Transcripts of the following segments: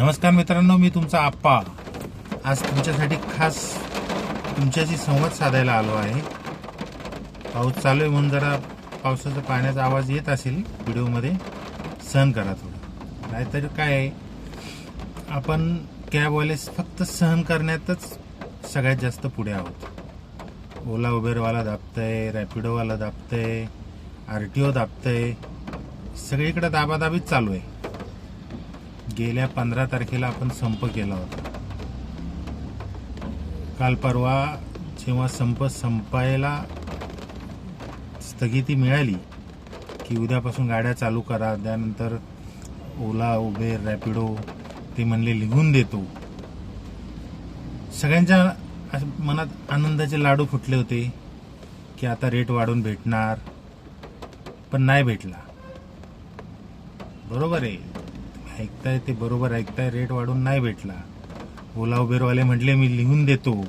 नमस्कार मित्रांनो मी तुमचा आप्पा. आज तुमच्यासाठी खास तुमच्याशी संवाद साधायला आलो आहे. पाऊस चालू आहे म्हणून जरा पावसाचा पाण्याचा आवाज येत असेल व्हिडिओमध्ये सहन करा थोडं. नाहीतर काय आहे आपण कॅबवालेस फक्त सहन करण्यातच सगळ्यात जास्त पुढे आहोत. ओला उबेरवाला दाबतंय रॅपिडोवाला दाबतंय आर टी ओ दाबतंय सगळीकडे दाबादाबीच चालू आहे. गेल्या पंधरा तारखेला आपण संप केला होता. काल परवा जेव्हा संप संपायला स्थगिती मिळाली की उद्यापासून गाड्या चालू करा त्यानंतर ओला उबेर रॅपिडो ते म्हणले लिहून देतो. सगळ्यांच्या मनात आनंदाचे लाडू फुटले होते की आता रेट वाढून भेटणार पण नाही भेटला. बरोबर आहे. ऐकताय ते बरोबर ऐकताय रेट वाढून नाही भेटला. ओला उबेरवाले म्हटले मी लिहून देतो.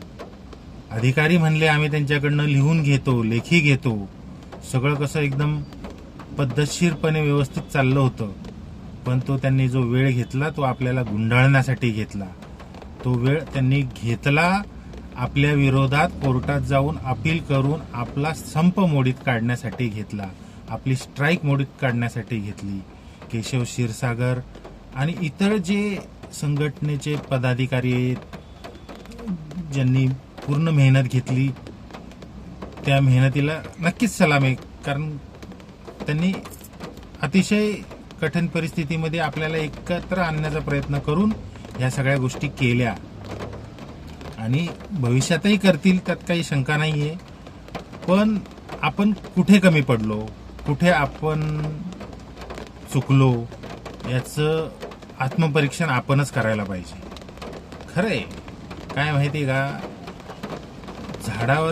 अधिकारी म्हणले आम्ही त्यांच्याकडनं लिहून घेतो लेखी घेतो. सगळं कसं एकदम पद्धतशीरपणे व्यवस्थित चाललं होतं. पण तो त्यांनी जो वेळ घेतला तो आपल्याला गुंडाळण्यासाठी घेतला. तो वेळ त्यांनी घेतला आपल्या विरोधात कोर्टात जाऊन अपील करून आपला संप मोडीत काढण्यासाठी घेतला. आपली स्ट्राईक मोडीत काढण्यासाठी घेतली. केशव क्षीरसागर आणि इतर जे संघटनेचे पदाधिकारी आहेत ज्यांनी पूर्ण मेहनत घेतली त्या मेहनतीला नक्कीच सलाम आहे. कारण त्यांनी अतिशय कठीण परिस्थितीमध्ये आपल्याला एकत्र आणण्याचा प्रयत्न करून ह्या सगळ्या गोष्टी केल्या. आणि भविष्यातही करतील त्यात काही शंका नाही आहे पण आपण कुठे कमी पडलो? कुठे आपण चुकलो? याचं आत्मपरीक्षण आपणच करायला पाहिजे. खरंय. काय माहिती का? झाडावर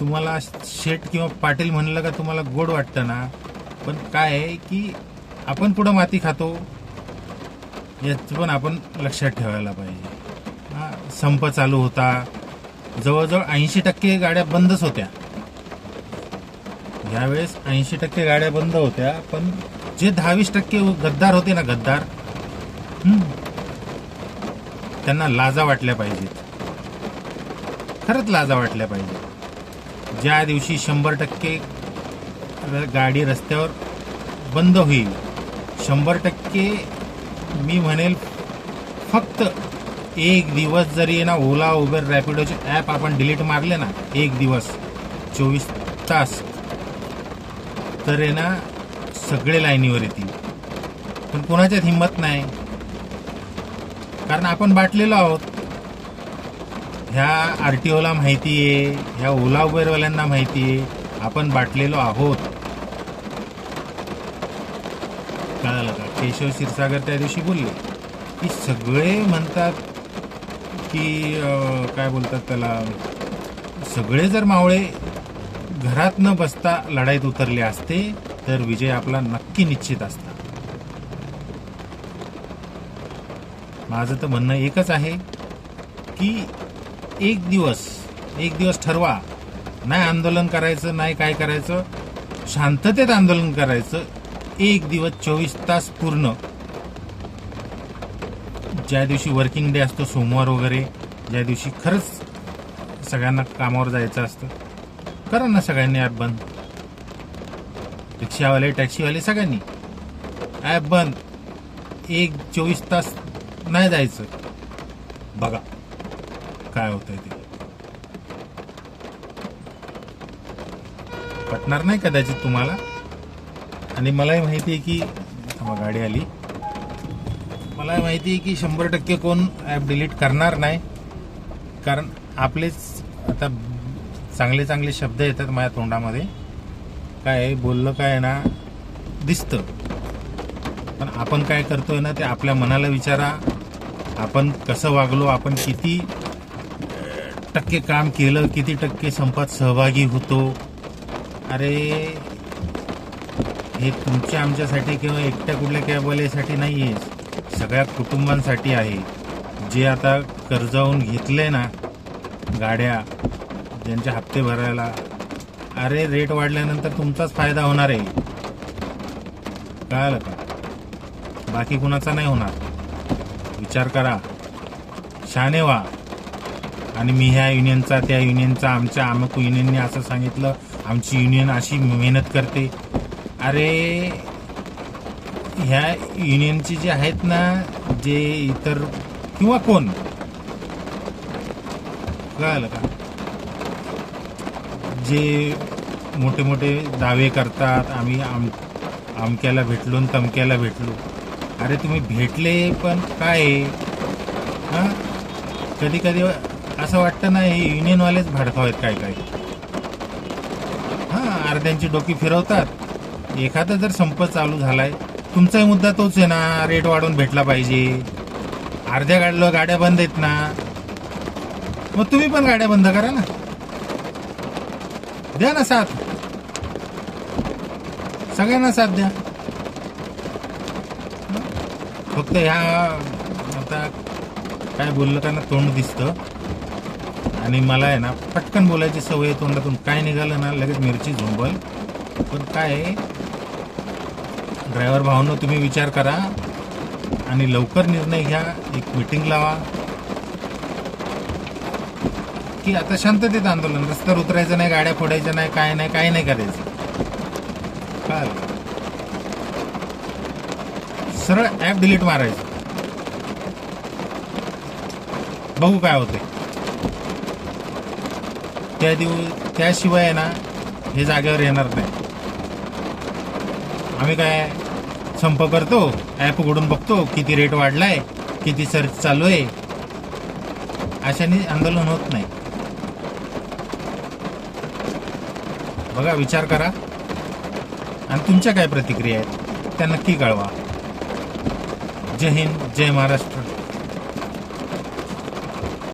तुम्हाला शेट किंवा पाटील म्हणलं का तुम्हाला गोड वाटतं ना? पण काय आहे की आपण कुठं माती खातो? याचं पण आपण लक्षात ठेवायला पाहिजे. हा, संप चालू होता. जवळजवळ ऐंशी टक्के गाड्या बंदच होत्या. यावेळेस ऐंशी टक्के गाड्या बंद होत्या पण जे दहावीस टक्के गद्दार होते ना गद्दार त्यांना लाजा वाटल्या पाहिजेत. खरंच लाजा वाटल्या पाहिजेत. ज्या दिवशी शंभर टक्के गाडी रस्त्यावर बंद होईल शंभर टक्के मी म्हणेल फक्त एक दिवस जरी ना ओला उबेर रॅपिडोचे ॲप आपण डिलीट मारले ना एक दिवस चोवीस तास तर आहे ना सगळे लाईनीवर येतील. पण कोणाच्यात हिंमत नाही. कारण आपण बाटलेलो आहोत. ह्या आर टी ओला माहिती आहे ह्या ओला उबेरवाल्यांना माहिती आहे आपण बाटलेलो आहोत. कळालं का? केशव क्षीरसागर त्या दिवशी बोलले की सगळे म्हणतात की काय बोलतात त्याला? सगळे जर मावळे घरात न बसता लढाईत उतरले असते तर विजय आपला नक्की निश्चित असता. माझं तर म्हणणं एकच आहे की एक दिवस एक दिवस ठरवा. नाही आंदोलन करायचं नाही काय करायचं शांततेत आंदोलन करायचं एक दिवस चोवीस तास पूर्ण. ज्या दिवशी वर्किंग डे असतो सोमवार वगैरे ज्या दिवशी खरंच सगळ्यांना कामावर जायचं असतं करा ना सगळ्यांनी ॲप बंद. रिक्षावाले टॅक्सीवाले सगळ्यांनी. ॲप बंद. एक चोवीस तास नाही जायचं. बघा. काय होतंय ते. पटणार नाही कदाचित तुम्हाला. आणि मलाही माहिती आहे की गाडी आली. मला माहिती आहे की शंभर टक्के कोण ॲप डिलीट करणार नाही. कारण आपलेच आता चांगले चांगले शब्द येतात माझ्या तोंडामध्ये. काय बोललं काय आहे ना? दिसतं. पण आपण काय करतोय ना ते आपल्या मनाला विचारा. आपण कसं वागलो आपण किती टक्के काम केलं किती टक्के संपात सहभागी होतो. अरे हे तुमच्या आमच्यासाठी किंवा एकट्या कुठल्या कॅबवाल्यासाठी नाही आहे सगळ्या कुटुंबांसाठी आहे. जे आता कर्जावून घेतले ना गाड्या त्यांचे हप्ते भरायला. अरे रेट वाढल्यानंतर तुमचाच फायदा होणार आहे. कळालं का? बाकी कुणाचा नाही होणार. विचार करा. शाने व्हा. आणि मी ह्या युनियनचा त्या युनियनचा आमच्या अमुक युनियनने असं सांगितलं. आमची युनियन अशी मेहनत करते. अरे ह्या युनियनचे जे आहेत ना जे इतर किंवा कोण? कळालं का? जे मोठे मोठे दावे करतात आम्ही आम आमक्याला भेटलो आणि तमक्याला भेटलो. अरे तुम्ही भेटले पण काय? आहे? कधी कधी असं वाटतं ना हे युनियनवालेच भाडकाव आहेत काय काय हां अर्ध्यांची डोकी फिरवतात. एखादा जर संप चालू झालाय तुमचाही मुद्दा तोच आहे ना रेट वाढवून भेटला पाहिजे. अर्ध्या गाडलं गाड्या बंद आहेत ना. मग तुम्ही पण गाड्या बंद करा ना. द्या ना साथ सगळ्यांना साथ द्या. फक्त ह्या आता काय बोललं का ना तोंड दिसतं. आणि मला आहे ना पटकन बोलायची सवय तोंडातून. काय निघालं ना लगेच मिरची झोंबल. पण काय आहे, ड्रायव्हर भावांनो तुम्ही विचार करा. आणि लवकर निर्णय घ्या. एक मीटिंग लावा. की आता शांततेत आंदोलन रस्त्यावर उतरायचं नाही गाड्या फोडायच्या नाही काय नाही काय नाही करायचं. काय सरळ ऍप डिलीट मारायचं. बघू काय होते त्या दिवस त्याशिवाय ना हे जागेवर येणार नाही. आम्ही काय संप करतो ऍप उघडून बघतो किती रेट वाढलाय किती सर्च चालू आहे. अशाने आंदोलन होत नाही. बघा विचार करा. आणि तुमच्या काय प्रतिक्रिया आहेत? त्या नक्की कळवा. जय हिंद जय महाराष्ट्र.